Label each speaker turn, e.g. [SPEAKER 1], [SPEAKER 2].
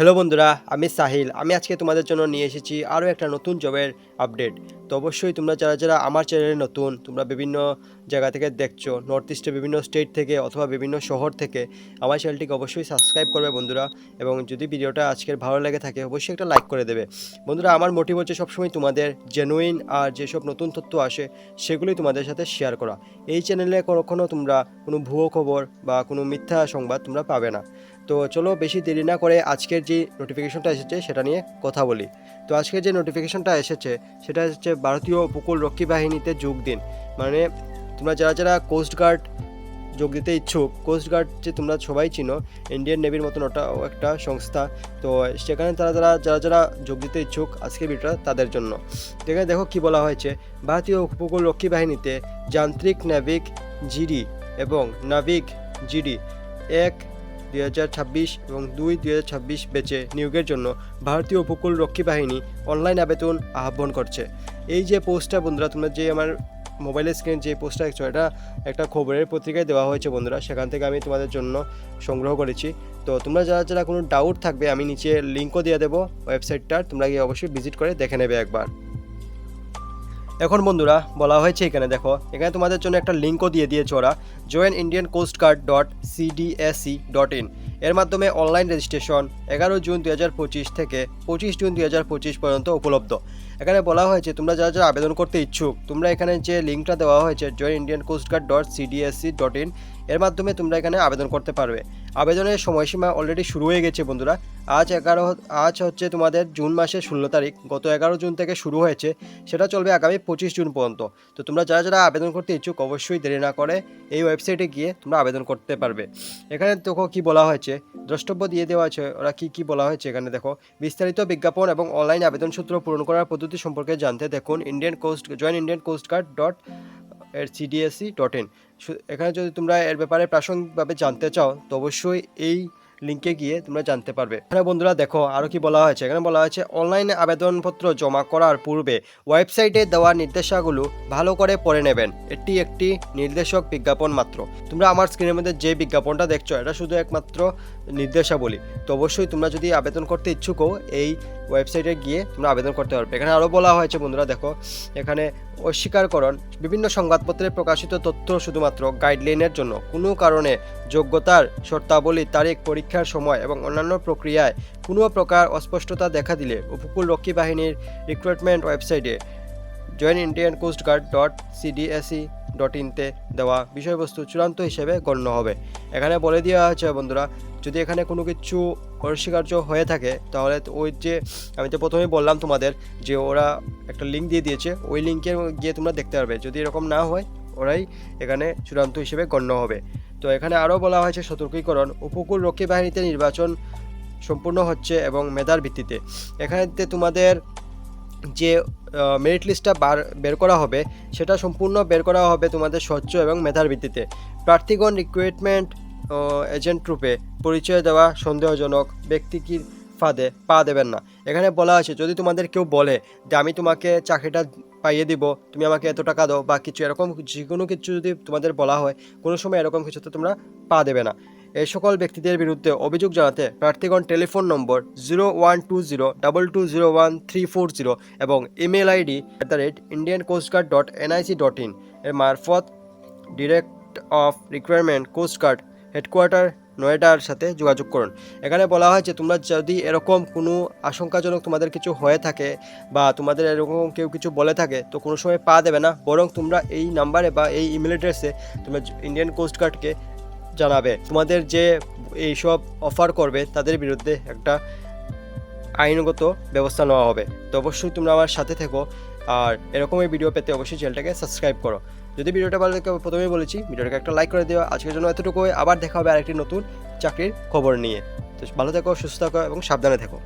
[SPEAKER 1] Hello বন্ধুরা, আমি সাহিল। আমি আজকে তোমাদের জন্য নিয়ে এসেছি আরও একটা নতুন জবের আপডেট তো অবশ্যই তোমরা যারা যারা আমার চ্যানেলে নতুন, তোমরা বিভিন্ন জায়গা থেকে দেখছ নর্থ ইস্টের বিভিন্ন স্টেট থেকে অথবা বিভিন্ন শহর থেকে, আমার চ্যানেলটিকে অবশ্যই সাবস্ক্রাইব করবে বন্ধুরা। এবং যদি ভিডিওটা আজকের ভালো লেগে থাকে, অবশ্যই একটা লাইক করে দেবে। বন্ধুরা, আমার মোটিভ হচ্ছে সবসময় তোমাদের জেনুইন আর যেসব নতুন তথ্য আসে, সেগুলোই তোমাদের সাথে শেয়ার করা। এই চ্যানেলে কখনো তোমরা কোনো ভুয়ো খবর বা কোনো মিথ্যা সংবাদ তোমরা পাবে না। তো চলো বেশি দেরি না করে আজকের যে নোটিফিকেশনটা এসেছে, সেটা নিয়ে কথা বলি। তো আজকের যে নোটিফিকেশনটা এসেছে, সেটা হচ্ছে ভারতীয় উপকূল রক্ষী বাহিনীতে যোগ দিন। মানে তোমরা যারা যারা কোস্ট গার্ড যোগ দিতে ইচ্ছুক কোস্ট গার্ড যে তোমরা সবাই চিনো ইন্ডিয়ান নেভির মতন ওটাও একটা সংস্থা। তো সেখানে তারা যারা যারা যারা যোগ দিতে ইচ্ছুক আজকে ভিডিওটা তাদের জন্য। এখানে দেখো কি বলা হয়েছে। ভারতীয় উপকূল রক্ষী বাহিনীতে যান্ত্রিক নাবিক জিডি এবং নাবিক জিডি এক দুই হাজার ছাব্বিশ এবং দুই দুই বেচে নিয়োগের জন্য ভারতীয় উপকূল রক্ষী বাহিনী অনলাইন আবেদন আহ্বান করছে। এই যে পোস্টটা বন্ধুরা, তোমরা যে আমার মোবাইলের স্ক্রিন যে পোস্টটা দেখছ, এটা একটা খবরের পত্রিকায় দেওয়া হয়েছে বন্ধুরা। সেখান থেকে আমি তোমাদের জন্য সংগ্রহ করেছি। তো তোমরা যারা যারা কোনো ডাউট থাকবে, আমি নিচে লিঙ্কও দিয়ে দেবো ওয়েবসাইটটার তোমরা গিয়ে অবশ্যই ভিজিট করে দেখে নেবে একবার। এখন বন্ধুরা, বলা হয়েছে এখানে, দেখো, এখানে তোমাদের জন্য একটা লিঙ্কও দিয়ে দিয়েছে ওরা join Indian coast guard dot CDAC dot in এর মাধ্যমে অনলাইন রেজিস্ট্রেশন এগারো জুন দুই হাজার পঁচিশ থেকে পঁচিশ জুন দুই হাজার পঁচিশ পর্যন্ত উপলব্ধ। এখানে বলা হয়েছে, তোমরা যারা যারা আবেদন করতে ইচ্ছুক, তোমরা এখানে যে লিঙ্কটা দেওয়া হয়েছে join Indian coast guard dot CDSC dot in এর মাধ্যমে তোমরা এখানে আবেদন করতে পারবে। আবেদনের সময়সীমা অলরেডি শুরু হয়ে গেছে বন্ধুরা। আজ এগারো, আজ হচ্ছে তোমাদের জুন মাসের ষোলো তারিখ, গত এগারো জুন থেকে শুরু হয়েছে, সেটা চলবে আগামী পঁচিশ জুন পর্যন্ত। তো তোমরা যারা যারা আবেদন করতে ইচ্ছুক, অবশ্যই দেরি না করে এই ওয়েবসাইটে গিয়ে তোমরা আবেদন করতে পারবে। এখানে দেখো কি বলা হয়েছে দ্রষ্টব্য দিয়ে দেওয়া আছে, ওরা কি কি বলা হয়েছে এখানে দেখো। বিস্তারিত বিজ্ঞাপন এবং অনলাইন আবেদন সূত্র পূরণ করার পদ্ধতি সম্পর্কে জানতে দেখুন Indian coast join Indian coast guard dot এর সিডিএসসি ডট ইন এখানে যদি তোমরা এর ব্যাপারে প্রাসঙ্গিকভাবে জানতে চাও, তো অবশ্যই এই লিঙ্কে গিয়ে তোমরা জানতে পারবে। এখানে বন্ধুরা দেখো আরও কি বলা হয়েছে? এখানে বলা হয়েছে, অনলাইনে আবেদনপত্র জমা করার পূর্বে ওয়েবসাইটে দেওয়া নির্দেশাগুলো ভালো করে পড়ে নেবেন। এটি একটি নির্দেশক বিজ্ঞাপন মাত্র। তোমরা আমার স্ক্রিনের মধ্যে যে বিজ্ঞাপনটা দেখছ, এটা শুধু একমাত্র নির্দেশাবলী। তো অবশ্যই তোমরা যদি আবেদন করতে ইচ্ছুক এই ওয়েবসাইটে গিয়ে তোমরা আবেদন করতে পারবে। এখানে আরও বলা হয়েছে বন্ধুরা, দেখো, এখানে অস্বীকারকরণ। বিভিন্ন সংবাদপত্রে প্রকাশিত তথ্য শুধুমাত্র গাইডলাইনের জন্য। কোনো কারণে যোগ্যতার শর্তাবলী, তারিখ, পরীক্ষার সময় এবং অন্যান্য প্রক্রিয়ায় কোনো প্রকার অস্পষ্টতা দেখা দিলে উপকূল রক্ষী বাহিনীর রিক্রুটমেন্ট ওয়েবসাইটে join Indian coastguard dot CDAC dot ইনতে দেওয়া বিষয়বস্তু চূড়ান্ত হিসেবে গণ্য হবে। এখানে বলে দেওয়া আছে, বন্ধুরা, যদি এখানে কোনো কিছু অস্বীকার্য হয়ে থাকে, তাহলে ওই যে আমি তো প্রথমেই বললাম তোমাদের যে ওরা একটা লিঙ্ক দিয়ে দিয়েছে, ওই লিঙ্কে গিয়ে তোমরা দেখতে পারবে। যদি এরকম না হয়, ওরাই এখানে চূড়ান্ত হিসেবে গণ্য হবে। তো এখানে আরও বলা হয়েছে, সতর্কীকরণ, উপকূল রক্ষী বাহিনীতে নির্বাচন সম্পূর্ণ হচ্ছে এবং মেধার ভিত্তিতে। এখানে তোমাদের যে মেরিট লিস্টটা বার, বের করা হবে, সেটা সম্পূর্ণ বের করা হবে তোমাদের স্বচ্ছ এবং মেধার ভিত্তিতে। প্রার্থীগণ রিক্রুটমেন্ট এজেন্ট রূপে পরিচয় দেওয়া সন্দেহজনক ব্যক্তি কি ফাঁদে পা দেবেন না। এখানে বলা আছে, যদি তোমাদের কেউ বলে যে, আমি তোমাকে চাকরিটা পাইয়ে দিব, তুমি আমাকে এত টাকা দাও, বা কিছু এরকম, যে কোনো কিছু যদি তোমাদের বলা হয়, কোনো সময় এরকম কিছুতে তোমরা পা দেবে না। এই সকল ব্যক্তিদের বিরুদ্ধে অভিযোগ জানাতে প্রার্থীগণ telephone number zero one two zero, double two zero, one three four zero এবং email ID at the rate Indian coastguard dot NIC dot in এর মারফত direct of requirement coastguard headquarter নয়ডার সাথে যোগাযোগ করুন। এখানে বলা হয় যে তোমরা যদি এরকম কোনো আশঙ্কাজনক তোমাদের কিছু হয়ে থাকে বা তোমাদের এরকম কেউ কিছু বলে থাকে, তো কোনো সময় পা দেবে না। বরং তোমরা এই নাম্বারে বা এই ইমেল অ্যাড্রেসে তোমরা ইন্ডিয়ান কোস্টগার্ডকে জানাবে। তোমাদের যে এইসব অফার করবে, তাদের বিরুদ্ধে একটা আইনগত ব্যবস্থা নেওয়া হবে। তো অবশ্যই তোমরা আমার সাথে থেকো। আর এরকমই ভিডিও পেতে অবশ্যই চ্যানেলটাকে সাবস্ক্রাইব করো। যদি ভিডিওটা ভালো লাগে, প্রথমেই বলেছি, ভিডিওটাকে একটা লাইক করে দিও। আজকের জন্য এতটুকুই। আবার দেখা হবে আরেকটি নতুন চাকরির খবর নিয়ে। তো ভালো থেকো, সুস্থ থাকো এবং সাবধানে থেকো।